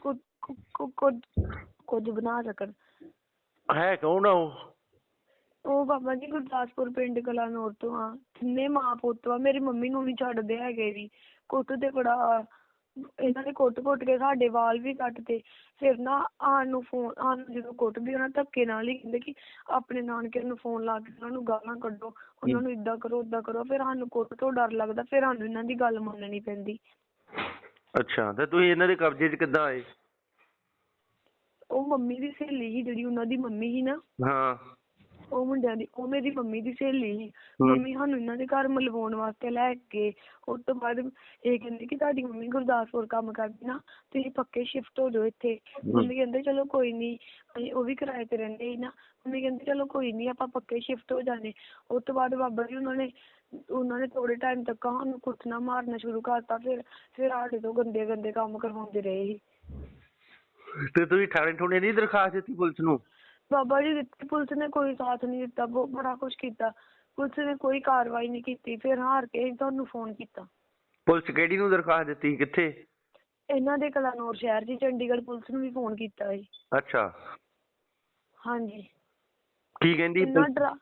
ਕੁਝ ਕੁ- ਕੁਝ ਕੁਝ ਬਣਾ ਸਕਣ। ਹੈ ਕੌਣ ਆ ਉਹ? ਉਹ ਬਾਬਾ ਜੀ ਗੁਰਦਾਸਪੁਰ ਪਿੰਡ ਕਲਾਨੌਰ ਤੋਂ ਆ। ਤਿੰਨੇ ਮਾਂ ਪੁੱਤ ਆ ਮੇਰੀ ਮੰਮੀ ਨੂੰ ਨਹੀਂ ਛੱਡਦੇ ਹੈਗੇ ਜੀ। ਕੁੱਟ ਤੇ ਬੜਾ ਇਹਨਾਂ ਨੇ ਕੁੱਟ-ਕੁੱਟ ਕੇ ਸਾਡੇ ਵਾਲ ਵੀ ਕੱਟਤੇ। ਫਿਰ ਨਾ ਆਣ ਨੂੰ ਫੋਨ ਆਣ ਨੂੰ ਜਦੋਂ ਕੁੱਟਦੇ ਉਹਨਾਂ ਧੱਕੇ ਨਾਲ ਹੀ ਕਹਿੰਦੇ ਕਿ ਆਪਣੇ ਨਾਨਕੇ ਨੂੰ ਫੋਨ ਲਾ ਕੇ ਉਹਨਾਂ ਨੂੰ ਗਾਲਾਂ ਕੱਢੋ। ਉਹਨਾਂ ਨੂੰ ਇਦਾਂ ਕਰੋ ਉਦਾਂ ਕਰੋ। ਫਿਰ ਸਾਨੂੰ ਕੁੱਟ ਤੋਂ ਡਰ ਲੱਗਦਾ ਫਿਰ ਸਾਨੂੰ ਇਹਨਾਂ ਦੀ ਗੱਲ ਮੰਨਣੀ ਪੈਂਦੀ। ਅੱਛਾ ਤੇ ਤੁਸੀਂ ਇਹਨਾਂ ਦੇ ਕਬਜ਼ੇ 'ਚ ਕਿੱਦਾਂ ਆਏ? ਉਹ ਮੰਮੀ ਦੀ ਸਹੇਲੀ ਸੀ ਜਿਹੜੀ ਉਹਨਾਂ ਦੀ ਮੰਮੀ ਸੀ ਨਾ। ਹਾਂ। ਉਹ ਮੁੰਡਿਆਂ ਦੀ ਉਹ ਮੇਰੀ ਮੰਮੀ ਦੀ ਸਹੇਲੀ ਸੀ। ਮੰਮੀ ਸਾਨੂੰ ਇਹਨਾਂ ਦੇ ਘਰ ਮਲਵਾਉਣ ਵਾਸਤੇ ਲੈ ਕੇ ਉਸ ਤੋਂ ਬਾਅਦ ਇਹ ਕਹਿੰਦੇ ਕਿ ਤੁਹਾਡੀ ਮੰਮੀ ਗੁਰਦਾਸਪੁਰ ਕੰਮ ਕਰਦੀ ਨਾ ਤੁਸੀਂ ਪੱਕੇ ਸ਼ਿਫਟ ਹੋ ਜਾਓ ਇੱਥੇ। ਮੰਮੀ ਕਹਿੰਦੇ ਚਲੋ ਕੋਈ ਨਹੀਂ ਅਸੀਂ ਉਹ ਵੀ ਕਿਰਾਏ ਤੇ ਰਹਿੰਦੇ ਸੀ ਨਾ। ਮੰਮੀ ਕਹਿੰਦੇ ਚਲੋ ਕੋਈ ਨਹੀਂ ਆਪਾਂ ਪੱਕੇ ਸ਼ਿਫਟ ਹੋ ਜਾਣੇ ਉਸ ਤੋਂ ਬਾਅਦ ਬਾਬਾ ਜੀ ਉਹਨਾਂ ਨੇ ਉਹਨਾਂ ਨੇ ਥੋੜੇ ਟਾਈਮ ਤੱਕ ਸਾਨੂੰ ਕੁੱਟਣਾ ਮਾਰਨਾ ਸ਼ੁਰੂ ਕਰਤਾ ਫਿਰ ਫਿਰ ਸਾਡੇ ਤੋਂ ਗੰਦੇ ਗੰਦੇ ਕੰਮ ਕਰਵਾਉਂਦੇ ਰਹੇ ਸੀ। ਤੇ ਤੁਸੀਂ ਥਾਣੇ ਠੋਣੇ ਨਹੀਂ ਦਰਖਾਸਤ ਦਿੱਤੀ ਪੁਲਿਸ ਨੂੰ? ਬਾਬਾ ਜੀ ਦਿੱਤੀ ਪੁਲਿਸ ਨੇ ਕੋਈ ਸਾਥ ਨਹੀਂ ਦਿੱਤਾ ਬਹੁਤ ਬੜਾ ਕੁਝ ਕੀਤਾ। ਪੁਲਿਸ ਨੇ ਕੋਈ ਕਾਰਵਾਈ ਨਹੀਂ ਕੀਤੀ ਫਿਰ ਹਾਰ ਕੇ ਅਸੀਂ ਤੁਹਾਨੂੰ ਫੋਨ ਕੀਤਾ। ਪੁਲਿਸ ਕਿਹੜੀ ਨੂੰ ਦਰਖਾਸਤ ਦਿੱਤੀ ਕਿੱਥੇ? ਇਹਨਾਂ ਦੇ ਕਲਾਨੌਰ ਸ਼ਹਿਰ 'ਚ ਚੰਡੀਗੜ੍ਹ ਪੁਲਿਸ ਨੂੰ ਵੀ ਫੋਨ ਕੀਤਾ ਸੀ। ਅੱਛਾ। ਹਾਂਜੀ। ਕੀ ਕਹਿੰਦੀ ਇੰਨਾ ਪੁਲਿਸ? ਡਰਾ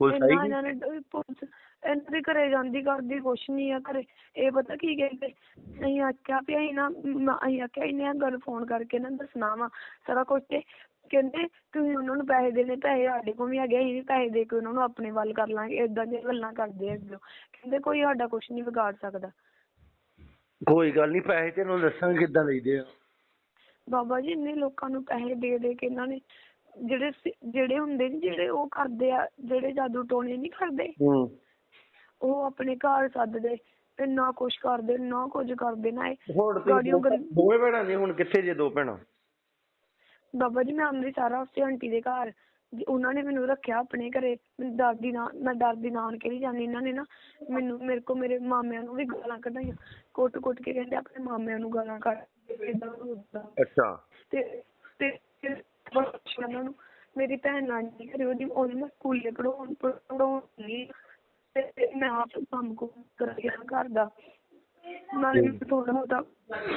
ਪੁਲਿਸ ਇੰਨਾ ਆਈ ਇਹਨਾਂ ਨੇ ਪੁਲਿਸ ਇਹਨਾਂ ਦੇ ਘਰੇ ਜਾਂਦੀ ਕਰਦੀ ਕੁਛ ਨਹੀਂ ਆ ਘਰੇ। ਇਹ ਪਤਾ ਕੀ ਕਹਿੰਦੇ ਅਸੀਂ ਆਖਿਆ ਵੀ ਅਸੀਂ ਨਾ ਮ- ਅਸੀਂ ਆਖਿਆ ਇਹਨੇ ਗੱਲ ਫੋਨ ਕਰਕੇ ਨਾ ਦੱਸਣਾ ਵਾ ਸਾਰਾ ਕੁਝ ਤੇ। ਕਹਿੰਦੇ ਤੁਸੀਂ ਉਹਨਾਂ ਨੂੰ ਪੈਸੇ ਦੇਣੇ ਪੈਸੇ ਸਾਡੇ ਕੋਲ ਵੀ ਹੈਗੇ ਅਸੀਂ ਵੀ ਪੈਸੇ ਦੇ ਕੇ ਉਹਨਾਂ ਨੂੰ ਆਪਣੇ ਵੱਲ ਕਰ ਲਾਂਗੇ ਏਦਾਂ ਦੀਆਂ ਗੱਲਾਂ ਕਰਦੇ ਆ ਅੱਗੋਂ। ਕਹਿੰਦੇ ਕੋਈ ਸਾਡਾ ਕੁਝ ਨਹੀਂ ਵਿਗਾੜ ਸਕਦਾ। ਕੋਈ ਗੱਲ ਨਹੀਂ ਪੈਸੇ ਤੈਨੂੰ ਦੱਸਾਂਗੇ ਕਿੱਦਾਂ ਲਈਦੇ ਆ। ਬਾਬਾ ਜੀ ਇੰਨੇ ਲੋਕਾਂ ਨੂੰ ਪੈਸੇ ਦੇ ਦੇ ਕੇ ਇਹਨਾਂ ਨੇ ਜਿਹੜੇ ਸ- ਜਿਹੜੇ ਹੁੰਦੇ ਨੇ ਜਿਹੜੇ ਉਹ ਕਰਦੇ ਆ ਜਿਹੜੇ ਜਾਦੂ ਟੋਣੇ ਨਹੀਂ ਕਰਦੇ। ਹੂੰ। ਉਹ ਆਪਣੇ ਘਰ ਸੱਦਦੇ ਇੰਨਾ ਕੁਛ ਕਰਦੇ ਨਾ ਕੁਝ ਕਰਦੇ ਨਾ ਇਹ ਹੁਣ ਦੋਵੇਂ ਭੈਣਾਂ ਨੇ ਹੁਣ ਕਿੱਥੇ ਜੇ ਦੋ ਭੈਣਾਂ? ਬਾਬਾ ਜੀ ਮੈਂ ਅੰਮ੍ਰਿਤਸਰ ਆ ਉਸੇ ਆਂਟੀ ਦੇ ਘਰ। ਜੀ, ਉਹਨਾਂ ਨੇ ਮੈਨੂੰ ਰੱਖਿਆ ਆਪਣੇ ਘਰੇ। ਮੈਨੂੰ ਡਰਦੀ ਨਾ ਮੈਂ ਡਰਦੀ ਨਾਨਕੇ ਨਹੀਂ ਜਾਂਦੀ ਇਹਨਾਂ ਨੇ ਨਾ ਮੈਨੂੰ ਮੇਰੇ ਕੋ ਮੇਰੇ ਮਾਮਿਆਂ ਨੂੰ ਵੀ ਗਾਲਾਂ ਕੱਢਾਈਆਂ। ਕੁੱਟ ਕੁੱਟ ਕੇ ਕਹਿੰਦੇ ਆਪਣੇ ਮਾਮਿਆਂ ਨੂੰ ਗਾਲਾਂ ਕੱਢ ਏਦਾਂ ਅੱਛਾ। ਤੇ ਤੇ ਫਿਰ ਬਸ ਉਹਨਾਂ ਨੂੰ ਮੇਰੀ ਭੈਣ ਨਾਲ ਨਹੀਂ ਕਰੀ ਉਹਦੀ ਉਹਨੂੰ ਮੈਂ ਸਕੂਲੇ ਪੜਾਉਣ ਪੜਾਉਣੀ ਤੇ ਤੇ ਮੈਂ ਆਪ ਕੰਮ ਕੁ ਕਰਕੇ ਘਰ ਦਾ। ਨਾਲੇ ਥੋੜਾ ਬਹੁਤਾ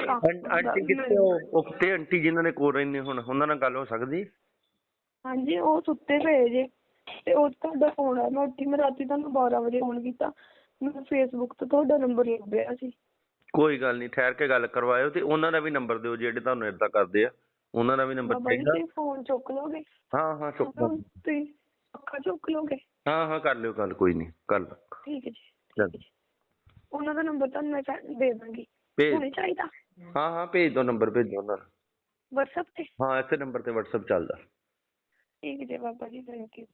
ਕੰਮ ਆਂ- ਆਂਟੀ ਕਿੱਥੇ ਉਹ ਉਹ ਕਿੱਥੇ ਆਂਟੀ ਜਿਨ੍ਹਾਂ ਨੇ ਕੋਲ ਰਹਿੰਦੇ ਹੁਣ ਉਹਨਾਂ ਨਾਲ ਗੱਲ ਹੋ ਸਕਦੀ? ਹਾਂਜੀ ਉਹ ਸੁੱਤੇ ਪਏ ਜੇ। ਤੇ ਉਹ ਤੁਹਾਡਾ ਫੋਨ ਆਇਆ ਮੈਂ ਉੱਠੀ ਮੈਂ ਰਾਤੀ ਤੁਹਾਨੂੰ 12 ਵਜੇ ਫੋਨ ਕੀਤਾ। ਮੈਂ ਫੇਸਬੁੱਕ ਤੋਂ ਤੁਹਾਡਾ ਨੰਬਰ ਲੱਭਿਆ ਸੀ। ਕੋਈ ਗੱਲ ਨਹੀਂ ਠਹਿਰ ਕੇ ਗੱਲ ਕਰਵਾਇਓ ਤੇ ਉਹਨਾਂ ਦਾ ਵੀ ਨੰਬਰ ਦਿਓ ਜਿਹੜੇ ਤੁਹਾਨੂੰ ਏਦਾਂ ਕਰਦੇ ਆ ਉਹਨਾਂ ਦਾ ਵੀ ਨੰਬਰ ਬਾਬਾ ਜੀ ਚਾਹੀਦਾ। ਤੁਸੀਂ ਫੋਨ ਚੁੱਕ ਲੋਗੇ ਹਾਂ ਹਾਂ ਚੁੱਕ ਲਓ। ਤੁਸੀਂ ਪੱਕਾ ਚੁੱਕ ਲੋਗੇ ਹਾਂ ਹਾਂ ਕਰ ਲਿਓ ਗੱਲ ਕੋਈ ਨਹੀਂ ਕਰ ਲਓ ਠੀਕ ਹੈ ਜੀ ਚੱਲ। ਉਹਨਾਂ ਦਾ ਨੰਬਰ ਤੁਹਾਨੂੰ ਮੈਂ ਸੈਂਡ ਦੇ ਦਾਂਗੀ। ਭੇਜ। ਹੁਣੇ ਚਾਹੀਦਾ? ਹਾਂ ਹਾਂ ਭੇਜ ਦਿਓ ਨੰਬਰ ਭੇਜੋ ਉਹਨਾਂ ਦਾ WhatsApp ਤੇ? ਹਾਂ ਇਸੇ ਨੰਬਰ ਤੇ WhatsApp ਚੱਲਦਾ। ਠੀਕ ਜੇ ਬਾਬਾ ਜੀ ਥੈਂਕ ਯੂ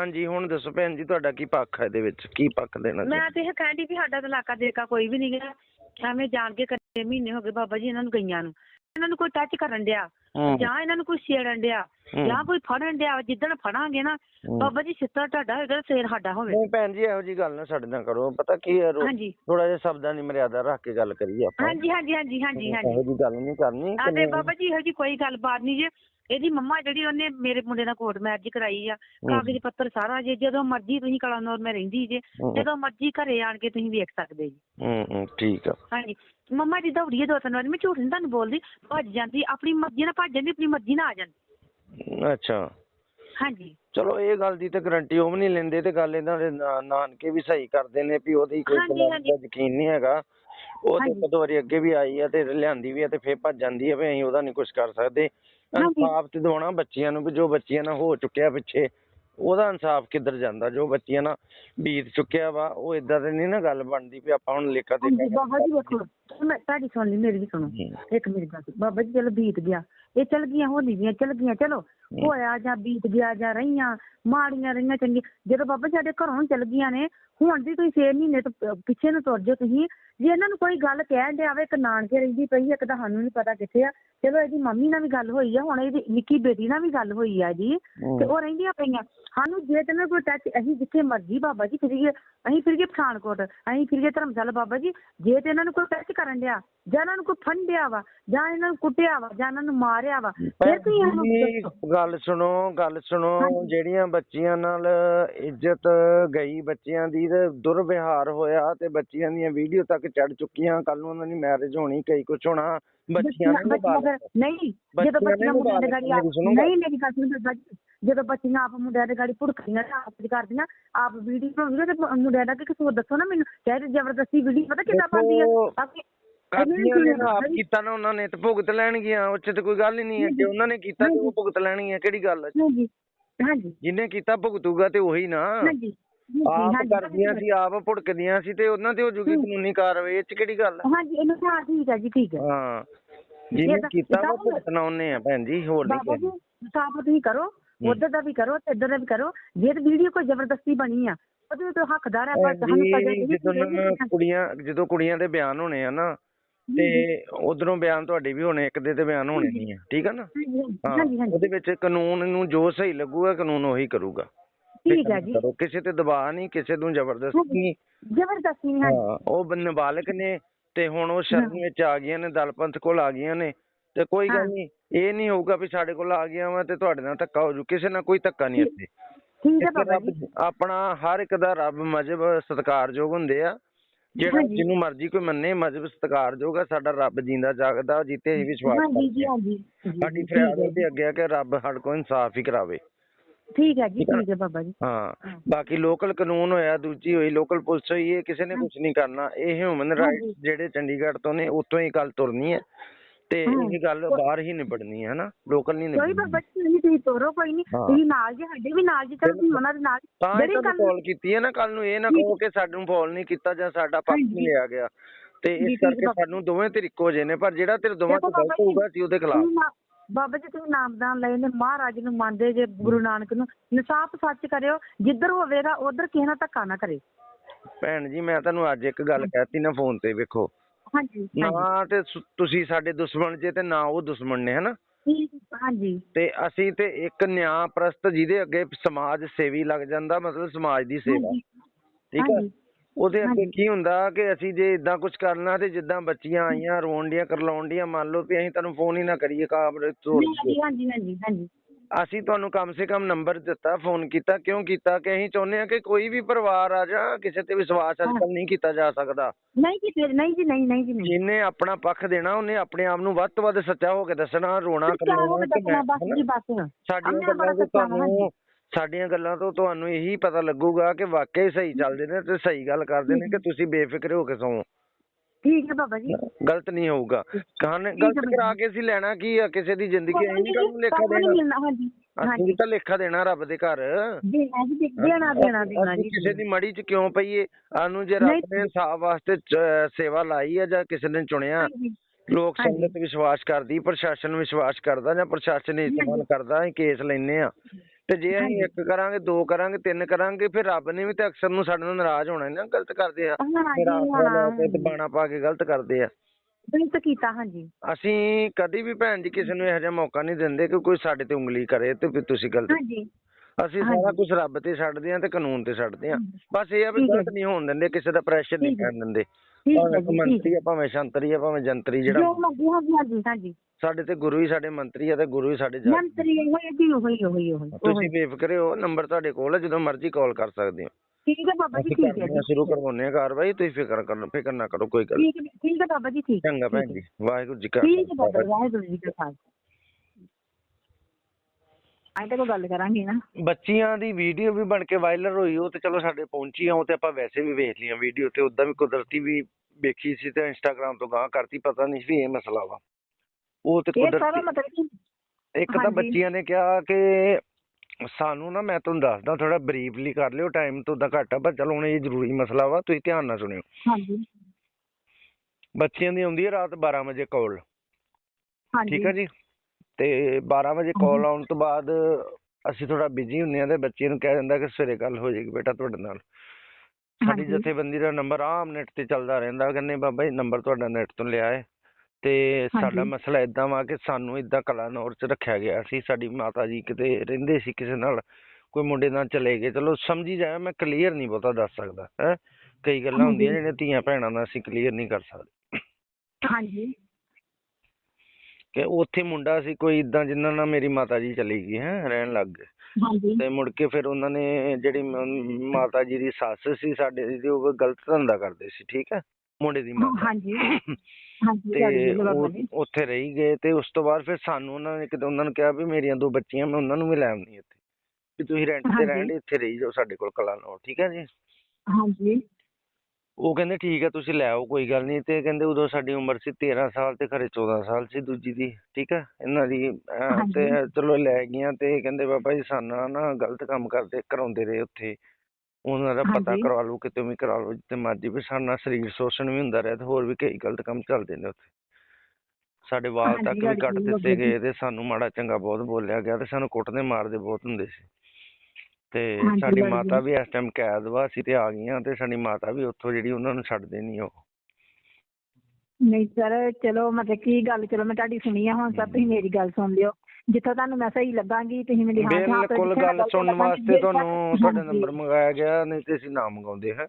ਹਾਂਜੀ ਹੁਣ ਦੱਸੋ ਭੈਣ ਜੀ ਤੁਹਾਡਾ ਕੀ ਪੱਖ ਹੈ ਇਹਦੇ ਵਿੱਚ? ਕੀ ਪੱਖ ਦੇਣਾ ਮੈਂ ਤੇ ਇਹ ਕਹਿੰਦੀ ਵੀ ਸਾਡਾ ਤਾਂ ਇਲਾਕਾ ਦੇਰਕਾ ਕੋਈ ਵੀ ਨਹੀਂ ਗਿਆ। ਐਵੇਂ ਜਾਣ ਕੇ ਕਦੇ ਮਹੀਨੇ ਹੋ ਗਏ ਬਾਬਾ ਜੀ ਇਹਨਾਂ ਨੂੰ ਗਈਆਂ ਨੂੰ। ਇਹਨਾਂ ਨੂੰ ਕੋਈ ਟੱਚ ਕਰਨ ਡਿਆ। ਜਾਂ ਇਹਨਾਂ ਨੂੰ ਕੋਈ ਛੇੜਨ ਡਿਆ। ਜਾਂ ਕੋਈ ਫੜਨ ਡਿਆ ਜਿੱਦਣ ਫੜਾਂਗੇ ਨਾ। ਬਾਬਾ ਜੀ ਸਿੱਤਰ ਤੁਹਾਡਾ ਹੋਏਗਾ ਤੇ ਫੇਰ ਸਾਡਾ ਹੋਵੇ। ਨਹੀਂ ਭੈਣ ਜੀ ਇਹੋ ਜੀ ਗੱਲ ਨਾ ਸਾਡੇ ਨਾਲ ਕਰੋ। ਪਤਾ ਕੀ ਹੈ ਹਾਂਜੀ। ਥੋੜਾ ਜਿਹਾ ਸ਼ਬਦਾਂ ਦੀ ਮਰਿਆਦਾ ਰੱਖ ਕੇ ਗੱਲ ਕਰੀਏ ਆਪਾਂ। ਹਾਂਜੀ ਹਾਂਜੀ ਹਾਂਜੀ ਹਾਂਜੀ ਹਾਂਜੀ। ਇਹੋ ਜੀ ਗੱਲ ਨਹੀਂ ਕਰਨੀ ਤੇ ਬਾਬਾ ਜੀ ਇਹੋ ਜੀ ਕੋਈ ਗੱਲਬਾਤ ਨਹੀਂ ਜੇ। ਇਹਦੀ ਮੰਮਾ ਜਿਹੜੀ ਉਹਨੇ ਮੇਰੇ ਮੁੰਡੇ ਨਾਲ ਕੋਰਟ ਮੈਰਿਜ ਕਰਾਈ ਆ ਕਾਗਜ਼ ਪੱਤਰ ਸਾਰਾ ਜੇ ਜਦੋਂ ਮਰਜ਼ੀ ਤੁਸੀਂ ਕਲਾਨੌਰ ਮੈਂ ਰਹਿੰਦੀ ਜੇ। ਜਦੋਂ ਮਰਜ਼ੀ ਘਰੇ ਆਣ ਕੇ ਤੁਸੀਂ ਵੇਖ ਸਕਦੇ ਜੀ। ਹੂੰ ਹੂੰ ਠੀਕ ਆ। ਹਾਂਜੀ। ਮੰਮਾ ਜੀ ਦੌੜੀ ਹੈ ਦੋ ਤਿੰਨ ਵਾਰੀ ਮੈਂ ਝੂਠ ਨਹੀਂ ਤੁਹਾਨੂੰ ਬੋਲਦੀ ਭੱਜ ਜਾਂਦੀ ਆਪਣੀ ਮਰਜ਼ੀ ਨਾਲ ਭੱਜ ਜਾਂਦੀ ਆਪਣੀ ਮਰਜ਼ੀ ਨਾਲ ਆ ਜਾਂਦੀ। ਅੱਛਾ। ਹਾਂਜੀ। ਚਲੋ ਇਹ ਗੱਲ ਦੀ ਤੇ ਗਰੰਟੀ ਉਹ ਵੀ ਨਹੀਂ ਲੈਂਦੇ ਤੇ ਗੱਲ ਇਹਨਾਂ ਦੇ ਨਾਨਕੇ ਵੀ ਸਹੀ ਕਰਦੇ ਨੇ ਵੀ ਉਹਦੀ ਕੋਈ ਯਕੀਨ ਨਹੀਂ ਹੈਗਾ। ਉਹ ਤੇ ਹਾਂਜੀ। ਇੱਕ ਦੋ ਵਾਰੀ ਅੱਗੇ ਵੀ ਆਈ ਆ ਤੇ ਲਿਆਂਦੀ ਵੀ ਆ ਤੇ ਫੇਰ ਭੱਜ ਜਾਂਦੀ ਆ ਵੀ ਅਸੀਂ ਉਹਦਾ ਨਹੀਂ ਕੁਝ ਕਰ ਸਕਦੇ। ਇਨਸਾਫ ਤੇ ਦਿਵਾਉਣਾ ਬੱਚੀਆਂ ਨੂੰ ਵੀ ਜੋ ਬੱਚੀਆਂ ਨਾਲ ਹੋ ਚੁੱਕਿਆ ਪਿੱਛੇ ਉਹਦਾ ਇਨਸਾਫ ਕਿੱਧਰ ਜਾਂਦਾ? ਜੋ ਬੱਚੀਆਂ ਨਾਲ ਬੀਤ ਚੁੱਕਿਆ ਵਾ ਉਹ ਇਦਾਂ ਤੇ ਨਹੀਂ ਨਾ ਗੱਲ ਬਣਦੀ ਵੀ ਆਪਾਂ ਹੁਣ ਲੇਖਾ ਵੇਖੋ। ਮੈਂ ਤੁਹਾਡੀ ਸੁਣ ਲਈ ਮੇਰੀ ਵੀ ਸੁਣੋ। ਇੱਕ ਮੇਰੀ ਗੱਲ ਬਾਬਾ ਜੀ ਚਲੋ ਬੀਤ ਗਿਆ। ਇਹ ਚਲ ਗਈਆਂ ਹੋਲੀ ਦੀਆਂ ਚਲ ਗਈਆਂ ਚਲੋ। ਹੋਇਆ ਜਾਂ ਬੀਤ ਗਿਆ ਜਾਂ ਰਹੀਆਂ ਮਾੜੀਆਂ ਰਹੀਆਂ ਚੰਗੀਆਂ। ਜਦੋਂ ਬਾਬਾ ਜੀ ਸਾਡੇ ਘਰੋਂ ਚਲ ਗਈਆਂ ਨੇ ਹੁਣ ਵੀ ਤੁਸੀਂ 6 ਮਹੀਨੇ ਤੋਂ ਪਿੱਛੇ ਨੂੰ ਤੁਰ ਜਾਓ ਤੁਸੀਂ। ਜੇ ਇਹਨਾਂ ਨੂੰ ਕੋਈ ਗੱਲ ਕਹਿਣ ਦੇ ਆਵੇ ਇੱਕ ਨਾਨਕੇ ਰਹਿੰਦੀ ਪਈ ਇੱਕ ਤਾਂ ਸਾਨੂੰ ਨਹੀਂ ਪਤਾ ਕਿੱਥੇ ਆ। ਚਲੋ ਇਹਦੀ ਮੰਮੀ ਨਾਲ ਵੀ ਗੱਲ ਹੋਈ ਆ ਹੁਣ ਇਹਦੀ ਨਿੱਕੀ ਬੇਟੀ ਨਾਲ ਵੀ ਗੱਲ ਹੋਈ ਆ ਜੀ ਤੇ ਉਹ ਰਹਿੰਦੀਆਂ ਪਈਆਂ। ਸਾਨੂੰ ਜੇ ਤੇ ਨਾ ਕੋਈ ਟੱਚ ਅਸੀਂ ਜਿੱਥੇ ਮਰਜ਼ੀ ਬਾਬਾ ਜੀ ਫਿਰੀਏ ਅਸੀਂ ਫਿਰੀਏ ਪਠਾਨਕੋਟ ਅਸੀਂ ਫਿਰੀਏ ਧਰਮਸ਼ਾਲਾ ਬਾਬਾ ਜੀ। ਜੇ ਤੇ ਇਹਨਾਂ ਨੂੰ ਕੋਈ ਟੱਚ ਕਰਨ ਡਿਆ? ਜਾਂ ਇਹਨਾਂ ਨੂੰ ਕੋਈ ਫੰਡਿਆ ਵਾ? ਜਾਂ ਇਹਨਾਂ ਨੂੰ ਕੁੱਟਿਆ ਵਾ? ਜਾਂ ਇਹਨਾਂ ਨੂੰ ਮਾਰਿਆ ਵਾ? ਫਿਰ ਤੁਸੀਂ ਸਾਨੂੰ ਜੀ, ਦੱਸੋ। ਗੱਲ ਸੁਣੋ ਗੱਲ ਸੁਣੋ। ਹਾਂਜੀ। ਜਿਹੜੀਆਂ ਬੱਚੀਆਂ ਨਾਲ ਇੱਜ਼ਤ ਗਈ ਬੱਚਿਆਂ ਦੀ ਤੇ ਦੁਰਵਿਹਾਰ ਹੋਇਆ ਤੇ ਬੱਚੀਆਂ ਦੀਆਂ ਵੀਡੀਓ ਤੱਕ ਚੜ ਚੁੱਕੀਆਂ। ਕੱਲ ਨੂੰ ਉਹਨਾਂ ਦੀ ਮੈਰਿਜ ਹੋਣੀ ਕਈ ਕੁਝ ਹੋਣਾ। ਬੱਚੀਆਂ ਨੇ ਬੱਚੀਆਂ ਬਾਲ ਫਿਰ- ਨਹੀਂ ਬੱਚੀਆਂ ਜਦੋਂ ਨੇ ਬੱਚੀਆਂ ਮੁੰਡਿਆਂ ਦੇ ਗਾੜੀ ਸੁਣੋ। ਨਹੀਂ ਮੇਰੀ ਗੱਲ ਸੁਣੋ ਜਦੋਂ ਬੱਚੀਆਂ ਆਪ ਮੁੰਡਿਆਂ ਦੇ ਗਾੜੀ ਭੁੜਕਦੀਆਂ ਤੇ ਆਪ ਚ ਕਰਦੀਆਂ ਆਪ ਵੀਡੀਓ ਬਣਾਉਂਦੀਆਂ ਤੇ ਮੁੰਡਿਆਂ ਦਾ ਕੀ ਕਸੂਰ? ਦੱਸੋ ਨਾ ਮੈਨੂੰ। ਚਾਹੇ ਜ਼ਬਰਦਸਤੀ ਵੀਡੀਓ ਪਤਾ ਕਿੱਦਾਂ ਬਣਦੀ ਆ? ਦੇਖੋ, ਕਰਦੀਆਂ ਨੇ ਨਾ, ਆਪ ਕੀਤਾ ਨਾ ਉਹਨਾਂ ਨੇ ਤੇ ਭੁਗਤ ਲੈਣਗੀਆਂ ਉਹ 'ਚ ਤੇ ਕੋਈ ਗੱਲ ਹੀ ਨਹੀਂ ਹੈ ਜੇ ਉਹਨਾਂ ਨੇ ਕੀਤਾ ਤੇ ਉਹ ਭੁਗਤ ਲੈਣਗੀਆਂ ਕਿਹੜੀ ਗੱਲ ਹੈ? ਹਾਂਜੀ ਹਾਂਜੀ। ਜਿਹਨੇ ਕੀਤਾ ਭੁਗਤੂਗਾ ਤੇ ਉਹੀ ਨਾ। ਹਾਂਜੀ ਆਪ ਕਰਦੀਆਂ ਸੀ ਆਪ ਭੁੜਕਦੀਆਂ ਸੀ ਤੇ ਉਹਨਾਂ ਤੇ ਹੋ ਜੂਗੀ ਕਾਨੂੰਨੀ ਕਾਰਵਾਈ ਇਹ 'ਚ ਕਿਹੜੀ ਗੱਲ ਹੈ? ਹਾਂਜੀ ਇਹਨੂੰ ਹਾਂ ਠੀਕ ਹੈ ਜੀ ਠੀਕ ਹੈ। ਹਾਂ ਜਿਹਨੇ ਕੀਤਾ ਉਹ ਭੁਗਤਣਾ ਉਹਨੇ ਆ ਭੈਣ ਜੀ ਹੋਰ ਨਹੀਂ ਬਾਬਾ ਜੀ ਸਾਫ਼ ਤੁਸੀਂ ਕਰੋ ਉਧਰ ਦਾ ਵੀ ਕਰੋ ਤੇ ਇੱਧਰ ਦਾ ਵੀ ਕਰੋ। ਜੇ ਤੇ ਵੀਡੀਓ ਕੋਈ ਜ਼ਬਰਦਸਤੀ ਬਣੀ ਆ ਉਹਦੇ ਤੇ ਹੱਕਦਾਰ ਹੈ ਪਰ ਜੀ, ਨਹੀਂ ਜਦੋਂ ਕੁੜੀਆਂ ਜਦੋਂ ਕੁੜੀਆਂ ਦੇ ਬਿਆਨ ਹੋਣੇ ਆ ਨਾ ਤੇ ਉਧਰੋਂ ਬਿਆਨ ਤੁਹਾਡੇ ਵੀ ਹੋਣੇ ਇੱਕ ਦੇ ਤੇ ਬਿਆਨ ਹੋਣੇ ਨਹੀਂ ਆ ਠੀਕ ਆ ਨਾ? ਹਾਂ ਉਹਦੇ ਵਿੱਚ ਕਾਨੂੰਨ ਨੂੰ ਜੋ ਸਹੀ ਲੱਗੂਗਾ ਕਾਨੂੰਨ ਉਹੀ ਕਰੂਗਾ। ਠੀਕ ਹੈ ਜੀ। ਕਿਸੇ ਤੇ ਦਬਾਅ ਨਹੀਂ ਕਿਸੇ ਨੂੰ ਜ਼ਬਰਦਸਤੀ ਨਹੀਂ। ਜ਼ਬਰਦਸਤੀ ਨਹੀਂ ਹਾਂ ਉਹ ਨਾਬਾਲਗ ਨੇ ਤੇ ਹੁਣ ਉਹ ਸ਼ਰਨ ਵਿੱਚ ਆ ਗਈਆਂ ਨੇ ਦਲਪੰਥ ਕੋਲ ਆ ਗਈਆਂ ਨੇ। ਤੇ ਕੋਈ ਗੱਲ। ਨਹੀਂ ਇਹ ਨਹੀਂ ਹੋਊਗਾ ਵੀ ਸਾਡੇ ਕੋਲ ਆ ਗਿਆ ਵਾ ਤੇ ਤੁਹਾਡੇ ਨਾਲ ਧੱਕਾ ਹੋ ਜੂ ਕਿਸੇ ਨਾਲ ਕੋਈ ਧੱਕਾ ਨਹੀਂ ਇੱਥੇ। ਠੀਕ ਹੈ ਬਾਬਾ ਜੀ। ਆਪਣਾ ਹਰ ਇੱਕ ਦਾ ਰੱਬ ਮਜਹਬ ਸਤਿਕਾਰਯੋਗ ਹੁੰਦੇ ਆ। ਜਿਹੜਾ। ਜਿਹਨੂੰ ਮਰਜ਼ੀ ਕੋਈ ਮੰਨੇ ਮਜਹਬ ਸਤਿਕਾਰਯੋਗ ਆ ਸਾਡਾ ਰੱਬ ਜਿੰਦਾ ਜਾਗਦਾ ਜਿੱਤੇ ਅਸੀਂ ਵਿਸ਼ਵਾਸ ਹਾਂਜੀ ਜੀ ਹਾਂਜੀ। ਸਾਡੀ ਫਰਿਆਦ ਉਹਦੇ ਅੱਗੇ ਆ ਕਿ ਰੱਬ ਸਾਡੇ ਕੋਲ ਇਨਸਾਫ ਹੀ ਕਰਾਵੇ। ਠੀਕ ਹੈ ਜੀ ਠੀਕ ਹੈ ਬਾਬਾ ਜੀ। ਹਾਂ। ਹਾਂ। ਬਾਕੀ ਲੋਕਲ ਕਾਨੂੰਨ ਹੋਇਆ ਦੂਜੀ ਹੋਈ ਲੋਕਲ ਪੁਲਿਸ ਹੋਈ ਇਹ ਕਿਸੇ ਨੇ ਕੁਝ ਨਹੀਂ ਕਰਨਾ। ਇਹ ਹਿਊਮਨ ਰਾਈਟਸ ਜਿਹੜੇ ਚੰਡੀਗੜ੍ਹ ਤੋਂ ਨੇ ਉਤੋਂ ਹੀ ਗੱਲ ਤੁਰਨੀ ਹੈ। ਤੇ ਹਾਂ। ਇਹ ਗੱਲ ਬਾਹਰ ਹੀ ਨਿਬੜਨੀ ਹੈ ਹਨਾ? ਲੋਕਲ ਨਹੀਂ ਕੋਈ ਨਿਬੜਨੀ। ਬਾਬਾ ਜੀ ਨਹੀਂ ਤੁਸੀਂ ਤੋਰੋ ਕੋਈ ਨਹੀਂ। ਹਾਂ। ਤੁਸੀਂ ਨਾਲ ਜੀ ਸਾਡੇ ਵੀ ਨਾਲ ਜੀ ਚਲੋ ਤੁਸੀਂ ਉਹਨਾਂ ਦੇ ਨਾਲ। ਤਾਂ ਹੀ ਜਿਹੜੀ ਗੱਲ ਕਾਲ ਕੀਤੀ ਹੈ ਨਾ ਕੱਲ ਨੂੰ ਇਹ ਨਾ ਕਹੋ ਕਿ ਸਾਨੂੰ ਫੋਨ ਨਹੀਂ ਕੀਤਾ ਜਾਂ ਸਾਡਾ ਪੱਖ ਨਹੀਂ। ਲਿਆ ਗਿਆ। ਤੇ ਜੀ, ਇਸ ਕਰਕੇ ਬਾਬਾ। ਸਾਨੂੰ ਦੋਵੇਂ ਧਿਰ ਇੱਕੋ ਜਿਹੇ ਨੇ ਪਰ ਜਿਹੜਾ ਤੇਰੇ ਦੋਵਾਂ ਤੋਂ ਦੇਖੋ ਗਲਤ ਬਾਬਾ ਜੀ, ਹੋਊਗਾ ਅਸੀਂ ਉਹਦੇ ਖਿਲਾਫ। ਤੁਸੀਂ ਨਾ- ਬਾਬਾ ਜੀ ਤੁਸੀਂ ਨਾਮਦਾਨ ਲਏ ਨੇ ਮਹਾਰਾਜ ਨੂੰ ਮੰਨਦੇ ਜੇ ਗੁਰੂ ਨਾਨਕ ਨੂੰ। ਇਨਸਾਫ ਸੱਚ ਕਰਿਓ ਜਿੱਧਰ ਹੋਵੇਗਾ ਉਧਰ ਕਿਸੇ ਨਾਲ ਧੱਕਾ ਨਾ ਕਰੇ। ਭੈਣ ਜੀ ਮੈਂ ਤੁਹਾਨੂੰ ਅੱਜ ਇੱਕ ਗੱਲ ਕਹਿਤੀ ਨਾ ਫੋਨ ਤੇ ਵੇਖੋ। ਹਾਂਜੀ ਹਾਂਜੀ। ਨਾ ਤੇ ਸੁ- ਤੁਸੀਂ ਸਾਡੇ ਦੁਸ਼ਮਣ ਜੇ ਤੇ ਨਾ ਉਹ ਦੁਸ਼ਮਣ ਨੇ ਹਨਾ? ਠੀਕ ਹਾਂਜੀ। ਤੇ ਅਸੀਂ ਤੇ ਇੱਕ ਨਿਆਂ ਪ੍ਰਸਤ ਜਿਹਦੇ ਅੱਗੇ ਸਮਾਜ ਸੇਵੀ ਲੱਗ ਜਾਂਦਾ ਮਤਲਬ ਸਮਾਜ ਦੀ ਸੇਵਾ। ਹਾਂਜੀ। ਠੀਕ ਹੈ ਹਾਂਜੀ। ਉਹਦੇ ਅੱਗੇ ਹਾਂਜੀ। ਕੀ ਹੁੰਦਾ ਕਿ ਅਸੀਂ ਜੇ ਇਦਾਂ ਕੁਝ ਕਰਨਾ ਤੇ ਜਿੱਦਾਂ ਬੱਚੀਆਂ ਆਈਆਂ ਰੋਣ ਡੀਆਂ ਕਰਲਾਉਣ ਡੀਆਂ ਮੰਨ ਲਓ ਵੀ ਅਸੀਂ ਤੁਹਾਨੂੰ ਫੋਨ ਹੀ ਨਾ ਕਰੀਏ ਤੋੜ ਹਾਂਜੀ ਹਾਂਜੀ ਹਾਂਜੀ ਹਾਂਜੀ। ਅਸੀਂ ਤੁਹਾਨੂੰ ਕਮ ਸੇ ਕਮ ਨੰਬਰ ਦਿੱਤਾ ਫੋਨ ਕੀਤਾ ਕਿਉਂ ਕੀਤਾ ਕਿ ਅਸੀਂ ਚਾਹੁੰਦੇ ਹਾਂ ਕਿ ਕੋਈ ਵੀ ਪਰਿਵਾਰ ਆ ਜਾ ਕਿਸੇ ਤੇ ਵਿਸ਼ਵਾਸ ਅੱਜ ਕੱਲ੍ਹ ਨਹੀਂ ਕੀਤਾ ਜਾ ਸਕਦਾ। ਨਹੀਂ ਜੀ ਫਿਰ- ਨਹੀਂ ਜੀ ਨਹੀਂ ਨਹੀਂ ਜੀ ਜਿਹਨੇ ਆਪਣਾ ਪੱਖ ਦੇਣਾ ਉਹਨੇ ਆਪਣੇ ਆਪ ਨੂੰ ਵੱਧ ਤੋਂ ਵੱਧ ਸੱਚਾ ਹੋ ਕੇ ਦੱਸਣਾ ਰੋਣਾ ਬਸ ਜੀ ਬਸ। ਸਾਡੀਆਂ ਗੱਲਾਂ ਤੋਂ ਤੁਹਾਨੂੰ ਸਾਡੀਆਂ ਗੱਲਾਂ ਤੋਂ ਤੁਹਾਨੂੰ ਇਹੀ ਪਤਾ ਲੱਗੂਗਾ ਕਿ ਵਾਕਈ ਸਹੀ ਚੱਲਦੇ ਨੇ ਤੇ ਸਹੀ ਗੱਲ ਕਰਦੇ ਨੇ ਕਿ ਤੁਸੀਂ ਬੇਫਿਕਰ ਹੋ ਕੇ ਸੌਂ। ਠੀਕ ਹੈ ਬਾਬਾ ਜੀ। ਗਲਤ ਨਹੀਂ ਹੋਊਗਾ। ਕਹਾਣੀ ਗਲਤ। ਕਰਾ ਕੇ ਅਸੀਂ ਲੈਣਾ ਕੀ ਆ? ਕਿਸੇ ਦੀ ਜ਼ਿੰਦਗੀ ਕੱਲ ਨੂੰ ਲੇਖਾ ਦੇਣਾ। ਹਾਂਜੀ। ਅਸੀਂ ਤਾਂ ਲੇਖਾ ਦੇਣਾ ਰੱਬ ਦੇ ਘਰ। ਦੇਣਾ ਜੀ ਦੇਣਾ ਦੇਣਾ ਦੇਣਾ ਅਸੀਂ ਜੀ। ਕਿਸੇ ਦੀ ਮੜੀ 'ਚ ਕਿਉਂ ਪਈਏ? ਸਾਨੂੰ ਜੇ। ਰੱਬ ਨੇ ਇਨਸਾਫ ਵਾਸਤੇ ਸੇਵਾ ਲਾਈ ਆ ਜਾਂ ਕਿਸੇ ਨੇ ਚੁਣਿਆ ਲੋਕ। ਸੰਗਤ ਵਿਸ਼ਵਾਸ ਕਰਦੀ ਪ੍ਰਸ਼ਾਸਨ ਵਿਸ਼ਵਾਸ ਕਰਦਾ ਜਾਂ ਪ੍ਰਸ਼ਾਸਨ ਇਸਤੇਮਾਲ ਕਰਦਾ ਕੇਸ ਲੈਨੇ ਆ ਤੇ ਜੇ ਅਸੀਂ। ਇੱਕ ਕਰਾਂਗੇ ਦੋ ਕਰਾਂਗੇ ਤਿੰਨ ਕਰਾਂਗੇ ਫਿਰ ਰੱਬ ਨੇ ਵੀ ਤਾਂ ਅਕਸਰ ਨੂੰ ਸਾਡੇ ਨਾਲ ਨਾਰਾਜ਼ ਹੋਣਾ ਨਾ ਗਲਤ ਕਰਦੇ ਆ। ਤੇ ਬਾਣਾ ਪਾ ਕੇ ਗਲਤ ਕਰਦੇ ਆ। ਗਲਤ ਕੀਤਾ ਹਾਂਜੀ। ਅਸੀਂ ਕਦੀ ਵੀ ਭੈਣ ਜੀ ਕਿਸੇ ਨੂੰ ਇਹੋ ਜਿਹਾ ਮੌਕਾ ਨਹੀਂ ਦਿੰਦੇ ਕਿ ਕੋਈ ਸਾਡੇ ਤੇ ਉਂਗਲੀ ਕਰੇ ਤੇ ਫਿਰ ਤੁਸੀਂ ਗਲਤ ਹਾਂਜੀ। ਅਸੀਂ ਸਾਰਾ। ਕੁਝ ਰੱਬ ਤੇ ਛੱਡਦੇ ਆ ਤੇ ਕਾਨੂੰਨ ਤੇ ਛੱਡਦੇ ਆ। ਬਸ ਇਹ ਆ ਵੀ ਗਲਤ ਨਹੀਂ ਹੋਣ ਦਿੰਦੇ ਕਿਸੇ ਦਾ ਪ੍ਰੈਸ਼ਰ ਨਹੀਂ। ਪੈਣ ਦਿੰਦੇ। ਭਾਵੇਂ ਮੰਤਰੀ ਆ ਭਾਵੇਂ ਸ਼ੰਤਰੀ ਆ ਭਾਵੇਂ ਜੰਤਰੀ ਜਿਹੜਾ ਜੋ ਮਰਜ਼ੀ ਹਾਂਜੀ ਹਾਂਜੀ ਹਾਂਜੀ। ਸਾਡੇ ਤੇ ਗੁਰੂ ਹੀ ਸਾਡੇ ਮੰਤਰੀ ਆ ਤੇ ਗੁਰੂ ਹੀ ਸਾਡੇ ਜੱਜ ਮੰਤਰੀ ਹੋਏ ਜੀ ਹੋਈ ਹੋਈ ਹੋਈ ਤੁਸੀਂ ਬੇਫਿਕਰੇ ਹੋ ਨੰਬਰ ਤੁਹਾਡੇ ਕੋਲ ਹੈ ਜਦੋਂ ਮਰਜ਼ੀ ਕਾਲ ਕਰ ਸਕਦੇ ਹੋ। ਠੀਕ ਹੈ ਬਾਬਾ ਜੀ ਠੀਕ ਹੈ ਸ਼ੁਰੂ ਕਰਵਾਉਂਦੇ ਆ ਕਾਰਵਾਈ ਤੁਸੀਂ ਫਿਕਰ ਕਰਨਾ ਫਿਕਰ ਨਾ ਕਰੋ ਕੋਈ ਗੱਲ ਠੀਕ ਹੈ ਠੀਕ ਹੈ ਬਾਬਾ ਜੀ ਠੀਕ ਹੈ, ਚੰਗਾ ਭੈਣ ਜੀ ਵਾਹਿਗੁਰੂ ਜੀ ਕਾ ਠੀਕ ਹੈ ਬਾਬਾ ਖਾਲਸਾ। ਵਾਹਿਗੁਰੂ ਜੀ ਕਾ ਖਾਲਸਾ। ਅੱਜ ਤੱਕ ਗੱਲ ਕਰਾਂਗੇ ਨਾ। ਬੱਚੀਆਂ ਦੀ ਵੀਡੀਓ ਵੀ ਬਣ ਕੇ ਵਾਇਰਲ ਹੋਈ ਉਹ ਤੇ ਚਲੋ ਸਾਡੇ ਪਹੁੰਚੀ ਆ ਉਹ ਤੇ ਆਪਾਂ ਵੈਸੇ ਵੀ ਵੇਖ ਲਈਆਂ ਵੀਡੀਓ ਤੇ ਉਦਾਂ ਵੀ ਕੁਦਰਤੀ ਵੀ ਵੇਖੀ ਸੀ ਤੇ ਇੰਸਟਾਗ੍ਰam ਤੋਂ ਗਾਂ ਕਰਤੀ ਪਤਾ ਨਹੀਂ ਸੀ ਇਹ ਮਸਲਾ ਵਾ। ਉਹ ਤੇ ਇਹ ਸਾਰਾ ਕੁਦਰਤੀ ਮਤਲਬ ਕਿ ਇੱਕ ਤਾਂ ਹਾਂਜੀ। ਬੱਚੀਆਂ ਨੇ ਕਿਹਾ ਕਿ ਸਾਨੂੰ ਨਾ ਮੈਂ ਤੁਹਾਨੂੰ ਦੱਸਦਾ ਥੋੜਾ ਬਰੀਫਲੀ ਕਰ ਲਿਓ ਟਾਈਮ ਤੋਂ ਤਾਂ ਘੱਟ ਆ ਪਰ ਚਲੋ ਹੁਣ ਇਹ ਜ਼ਰੂਰੀ ਮਸਲਾ ਵਾ ਤੁਸੀਂ ਧਿਆਨ ਨਾਲ ਸੁਣਿਓ। ਹਾਂਜੀ। ਬੱਚਿਆਂ ਦੀ ਆਉਂਦੀ ਹੈ ਰਾਤ 12 ਵਜੇ ਕਾਲ ਹਾਂਜੀ ਠੀਕ ਹੈ ਜੀ? ਤੇ 12 ਵਜੇ ਕਾਲ ਆਉਣ ਤੋਂ ਬਾਅਦ ਅਸੀਂ ਥੋੜਾ ਬਿਜ਼ੀ ਹੁੰਦੇ ਆ ਤੇ ਬੱਚੇ ਨੂੰ ਕਹਿ ਦਿੰਦਾ ਕਿ ਸਵੇਰੇ ਗੱਲ ਹੋ ਜਾਏਗੀ ਬੇਟਾ ਤੁਹਾਡੇ ਨਾਲ। ਸਾਡੀ। ਜਥੇਬੰਦੀ ਦਾ ਨੰਬਰ ਆਮ ਨੈਟ ਤੇ ਚੱਲਦਾ ਰਹਿੰਦਾ ਕਹਿੰਦੇ ਬਾਬਾ ਜੀ ਨੰਬਰ ਤੁਹਾਡਾ ਨੈਟ ਤੋਂ ਲਿਆ ਹੈ। ਤੇ ਸਾਡਾ। ਮਸਲਾ ਇਦਾਂ ਵਾ ਕਿ ਸਾਨੂੰ ਇਦਾਂ ਕਲਾਨੌਰ ਚ ਰੱਖਿਆ ਗਿਆ ਸੀ ਸਾਡੀ ਮਾਤਾ ਜੀ ਕਿਤੇ ਰਹਿੰਦੇ ਸੀ ਕਿਸੇ ਨਾਲ ਕੋਈ ਮੁੰਡੇ ਨਾਲ ਚਲੇ ਗਏ। ਚਲੋ ਸਮਝੀ ਜਾਇਆ ਮੈਂ ਕਲੀਅਰ ਨਹੀਂ ਬਹੁਤਾ ਦੱਸ ਸਕਦਾ ਹੈ। ਕਈ ਗੱਲਾਂ ਹੁੰਦੀਆਂ। ਜਿਹੜੀਆਂ ਧੀਆਂ ਭੈਣਾਂ ਨਾਲ ਅਸੀਂ ਕਲੀਅਰ ਨਹੀਂ ਕਰ ਸਕਦੇ। ਹਾਂਜੀ। ਕਿ ਉੱਥੇ ਮੁੰਡਾ ਸੀ ਕੋਈ ਇਦਾਂ ਜਿੰਨਾਂ ਨਾਲ ਮੇਰੀ ਮਾਤਾ ਜੀ ਚਲੀ ਗਈ ਹੈ ਰਹਿਣ ਲੱਗ ਗਏ। ਹਾਂਜੀ। ਤੇ ਮੁੜ ਕੇ ਫਿਰ ਉਹਨਾਂ ਨੇ ਜਿਹੜੀ ਮ- ਮਾਤਾ ਜੀ ਦੀ ਸੱਸ ਸੀ ਸਾਡੇ ਦੀ ਤੇ ਉਹ ਗਲਤ ਧੰਦਾ ਕਰਦੇ ਸੀ ਠੀਕ ਹੈ? ਮੁੰਡੇ ਦੀ ਹਾਂਜੀ। ਹਾਂਜੀ ਤੇ ਤੁਹਾਡੀ ਗੱਲ ਬਾਬਾ ਉਹ ਜੀ ਉੱਥੇ ਰਹੀ ਗਏ ਤੇ ਉਸ ਤੋਂ ਬਾਅਦ ਫਿਰ ਸਾਨੂੰ ਉਹਨਾਂ ਨੇ ਕਿਤੇ ਉਹਨਾਂ ਨੂੰ ਕਿਹਾ ਵੀ ਮੇਰੀਆਂ ਦੋ ਬੱਚੀਆਂ ਮੈਂ ਉਹਨਾਂ ਨੂੰ ਵੀ ਲੈ ਆਉਣੀ ਇੱਥੇ। ਵੀ ਤੁਸੀਂ ਰੈਂਟ ਤੇ ਹਾਂਜੀ। ਰਹਿਣ ਦੇ ਇੱਥੇ ਰਹੀ ਜਾਓ ਸਾਡੇ ਕੋਲ ਕਲਾਨੌਰ ਠੀਕ ਹੈ ਜੀ? ਹਾਂਜੀ। ਉਹ ਕਹਿੰਦੇ ਠੀਕ ਹੈ ਤੁਸੀਂ ਲੈ ਆਓ ਕੋਈ ਗੱਲ ਨਹੀਂ ਤੇ ਕਹਿੰਦੇ ਉਦੋਂ ਸਾਡੀ ਉਮਰ ਸੀ 13 ਸਾਲ ਤੇ ਖਰੇ 14 ਸਾਲ ਸੀ ਦੂਜੀ ਦੀ ਠੀਕ ਹੈ ਇਹਨਾਂ ਦੀ ਅਹ, ਹਾਂਜੀ। ਤੇ ਚਲੋ ਲੈ ਗਈਆਂ ਤੇ ਕਹਿੰਦੇ ਬਾਬਾ ਜੀ ਸਾਨਾ ਨਾ ਗਲਤ ਕੰਮ ਕਰਦੇ ਕਰਾਉਂਦੇ ਰਹੇ ਉੱਥੇ ਉਹਨਾਂ ਦਾ ਪਤਾ ਹਾਂਜੀ। ਕਰਵਾ ਲਓ ਕਿਤੇ ਵੀ ਕਰਾ ਲਓ ਜਿੱਥੇ ਮਰਜ਼ੀ ਵੀ ਸਾਡਾ ਸਰੀਰ ਸ਼ੋਸ਼ਣ ਵੀ ਹੁੰਦਾ ਰਿਹਾ ਤੇ ਹੋਰ ਵੀ ਕਈ ਗਲਤ ਕੰਮ ਚੱਲਦੇ ਨੇ ਉੱਥੇ ਸਾਡੇ ਵਾਲ ਹਾਂਜੀ, ਤੱਕ ਵੀ ਤੁਹਾਡੀ ਕੱਟ ਗੱਲ ਦਿੱਤੇ। ਗਏ ਤੇ ਸਾਨੂੰ ਮਾੜਾ ਚੰਗਾ ਬਹੁਤ ਬੋਲਿਆ ਗਿਆ ਤੇ ਸਾਨੂੰ ਕੁੱਟਦੇ ਮਾਰਦੇ ਬਹੁਤ ਹੁੰਦੇ ਸੀ ਤੇ ਹਾਂਜੀ, ਸਾਡੀ ਜੀ। ਮਾਤਾ ਵੀ ਇਸ ਟਾਈਮ ਕੈਦ ਵਾ ਅਸੀਂ ਤੇ ਆ ਗਈਆਂ ਤੇ ਸਾਡੀ ਮਾਤਾ ਵੀ ਉੱਥੋਂ ਜਿਹੜੀ ਉਹਨਾਂ ਨੂੰ ਛੱਡਦੇ ਨਹੀਂ ਉਹ ਨਹੀਂ ਸਰ ਚਲੋ ਮਤਲਬ ਕੀ ਗੱਲ ਚਲੋ ਮੈਂ ਤੁਹਾਡੀ ਸੁਣੀ ਆ ਹੁਣ ਸਰ ਤੁਸੀਂ ਮੇਰੀ ਗੱਲ ਸੁਣ ਲਿਓ ਜਿੱਥੋਂ ਤੁਹਾਨੂੰ ਮੈਂ ਸਹੀ ਲੱਗਾਂਗੀ ਤੁਸੀਂ ਮੇਰੀ ਹਾਂ ਹਾਂ ਬਿਲਕੁਲ ਗੱਲ ਸੁਣਨ ਵਾਸਤੇ ਤੁਹਾਨੂੰ ਤੁਹਾਡਾ। ਨੰਬਰ ਮੰਗਾਇਆ ਗਿਆ ਨਹੀਂ ਤੇ ਅਸੀਂ ਨਾ ਮੰਗਾਉਂਦੇ ਹਾਂ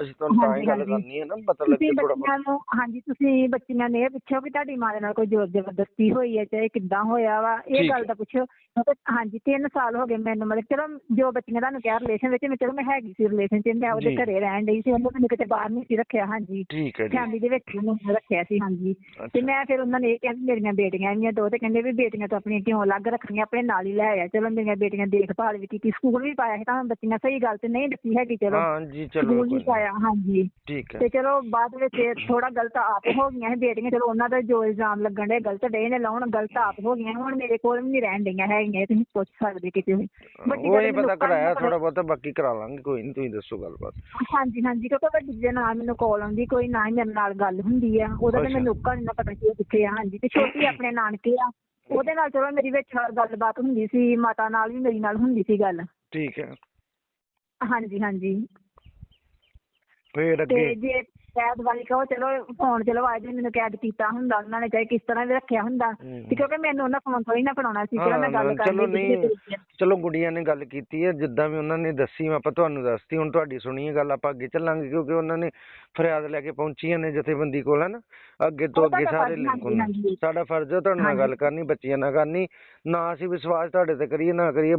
ਅਸੀਂ ਤੁਹਾਨੂੰ ਤਾਂ ਹੀ ਗੱਲ ਹਾਂਜੀ। ਕਰਨੀ ਹੈ ਨਾ ਪਤਾ ਲੱਗੇ ਤੁਸੀਂ ਥੋੜਾ ਬੱਚਿਆਂ ਨੂੰ ਹਾਂਜੀ ਤੁਸੀਂ ਬੱਚੀਆਂ ਨੇ ਇਹ ਪੁੱਛੋ ਕਿ ਤੁਹਾਡੀ ਮਾਂ ਦੇ ਨਾਲ ਕੋਈ ਜ਼ੋਰ ਜ਼ਬਰਦਸਤੀ ਹੋਈ ਹੈ ਚਾਹੇ ਕਿੱਦਾਂ ਹੋਇਆ ਵਾ ਇਹ ਠੀਕ ਗੱਲ ਹੈ। ਦਾ ਪੁੱਛੋ ਕਿਉਂਕਿ ਹਾਂਜੀ 3 ਸਾਲ ਹੋ ਗਏ ਮੈਨੂੰ ਮਤਲਬ ਚਲੋ ਜੋ ਬੱਚੀਆਂ ਤੁਹਾਨੂੰ ਕਿਹਾ ਰਿਲੇਸ਼ਨ ਵਿੱਚ ਮੈਂ ਚਲੋ ਮੈਂ ਹੈਗੀ ਸੀ ਰਿਲੇਸ਼ਨ 'ਚ ਮੈਂ ਉਹਦੇ ਜੀ। ਘਰੇ ਰਹਿਣ ਡਈ ਸੀ ਉਹਨੂੰ ਮੈਨੂੰ ਕਿਤੇ ਬਾਹਰ ਨਹੀਂ ਸੀ ਰੱਖਿਆ ਹਾਂਜੀ ਠੀਕ ਹੈ ਜੀ ਫੈਮਿਲੀ ਦੇ ਵਿੱਚ ਹੀ ਉਹਨੂੰ ਰੱਖਿਆ ਸੀ ਹਾਂਜੀ ਤੇ ਅੱਛਾ। ਮੈਂ ਫਿਰ ਉਹਨਾਂ ਨੇ ਇਹ ਕਿਹਾ ਵੀ ਮੇਰੀਆਂ ਬੇਟੀਆਂ ਵੀ ਆ ਦੋ ਤੇ ਕਹਿੰਦੇ ਵੀ ਬੇਟੀਆਂ ਤਾਂ ਆਪਣੀਆਂ ਕਿਉਂ ਅਲੱਗ ਰੱਖਣੀਆਂ ਆਪਣੇ ਨਾਲ ਹੀ ਲੈ ਆਇਆ ਚਲੋ ਮੇਰੀਆਂ ਬੇਟੀਆਂ ਦੇਖਭਾਲ ਵੀ ਕੀਤੀ ਸਕੂਲ ਵੀ ਪਾਇਆ ਸੀ ਤਾਂ ਬੱਚੀਆਂ ਸਹੀ ਗੱਲ ਤੇ ਨਹੀਂ ਦੱਸੀ ਹੈਗੀ ਚਲੋ ਹਾਂ ਜੀ ਚਲੋ ਸਕੂਲ ਵੀ ਕੋਈ ਨੀ। ਪਾਇਆ ਹਾਂਜੀ। ਠੀਕ ਹੈ ਤੇ ਚਲੋ ਬਾਅਦ ਵਿੱਚ ਥੋੜਾ ਗਲਤ ਆਪ ਹੋ ਗਈਆਂ ਸੀ ਬੇਟੀਆਂ ਚਲੋ ਉਹਨਾਂ ਦਾ ਜੋ ਇਲਜ਼ਾਮ ਲੱਗਣ ਦੇ ਗਲਤ ਡੇ ਨੇ ਲਾਉਣ ਗਲਤ ਆਪ ਹੋ ਗਈਆਂ ਹੁਣ ਮੇਰੇ ਕੋਲ ਵੀ ਨਹੀਂ ਰਹਿਣ ਡਈਆਂ ਹੈਗੀਆਂ ਤੁਸੀਂ ਪੁੱਛ ਸਕਦੇ ਕਿਤੇ ਵੀ। ਉਹ ਇਹ ਪਤਾ ਕਰਾਇਆ ਥੋੜਾ ਬਹੁਤਾ ਬਾਕੀ ਕਰਾ ਲਾਂਗੇ ਕੋਈ ਨਹੀਂ ਤੁਸੀਂ ਦੱਸੋ ਗੱਲਬਾਤ। ਹਾਂਜੀ ਹਾਂਜੀ ਕਿਉਂਕਿ ਵੱਡੀ ਦੇ ਨਾਲ ਮੈਨੂੰ ਕਾਲ ਆਉਂਦੀ ਕੋਈ ਨਾ ਹੀ ਮੇਰੇ ਨਾਲ ਗੱਲ ਹੁੰਦੀ ਆ ਉਹਦਾ ਤੇ। ਮੈਨੂੰ ਲੋਕਾਂ ਨੂੰ ਨਾ ਪਤਾ ਕੀ ਕਿੱਥੇ ਆ ਹਾਂਜੀ ਤੇ ਛੋਟੀ ਆਪਣੇ ਨਾਨਕੇ ਆ ਉਹਦੇ ਨਾਲ ਚਲੋ ਮੇਰੀ ਵਿੱਚ ਗੱਲਬਾਤ ਹੁੰਦੀ ਸੀ ਮਾਤਾ ਨਾਲ ਵੀ ਮੇਰੀ ਨਾਲ ਹੁੰਦੀ ਸੀ ਗੱਲ। ਠੀਕ ਹੈ ਹਾਂਜੀ ਹਾਂਜੀ। ਫੇਰ ਤੇ ਅੱਗੇ ਜੇ ਕੈਦ ਵਾਲੀ ਕਹੋ ਚਲੋ ਫੋਨ ਚਲੋ ਅੱਜ ਮੈਨੂੰ ਕੈਦ ਕੀਤਾ ਹੁੰਦਾ ਉਹਨਾਂ ਨੇ ਚਾਹੇ ਕਿਸ ਤਰ੍ਹਾਂ ਵੀ ਰੱਖਿਆ ਹੁੰਦਾ। ਤੇ ਕਿਉਂਕਿ ਮੈਨੂੰ ਉਹਨਾਂ ਫੋਨ ਥੋੜੀ ਨਾ ਫੜਾਉਣਾ ਸੀ ਚਲੋ ਮੈਂ ਗੱਲ ਹਾਂ, ਚਲੋ ਨਹੀਂ। ਚਲੋ ਗੁੜੀਆਂ ਨੇ ਗੱਲ ਕੀਤੀ ਹੈ ਜਿੱਦਾਂ ਵੀ ਉਹਨਾਂ ਨੇ ਦੱਸੀ ਆਪਾਂ ਤੁਹਾਨੂੰ ਦੱਸਤੀ ਹੁਣ ਤੁਹਾਡੀ ਸੁਣੀ ਹੈ ਗੱਲ ਆਪਾਂ ਅੱਗੇ ਚੱਲਾਂਗੇ ਕਿਉਂਕਿ ਉਹਨਾਂ ਨੇ ਫਰਿਆਦ ਲੈ ਕੇ ਪਹੁੰਚੀਆਂ ਨੇ ਜਥੇਬੰਦੀ ਕੋਲ ਹਨ ਅੱਗੇ ਤੋਂ ਉਹ ਅੱਗੇ ਤੁਹਾਡਾ ਸਾਰੇ ਫਰਜ਼, ਲਿੰਕ ਹਾਂਜੀ, ਹੁੰਦੇ ਹਾਂਜੀ। ਸਾਡਾ ਫਰਜ਼ ਹੈ ਤੁਹਾਡੇ ਨਾਲ। ਗੱਲ ਕਰਨੀ ਬੱਚੀਆਂ ਨਾਲ ਕਰਨੀ ਨਾ ਅਸੀਂ ਵਿਸ਼ਵਾਸ ਤੁਹਾਡੇ ਤੇ ਕਰੀਏ ਨਾ ਕਰੀਏ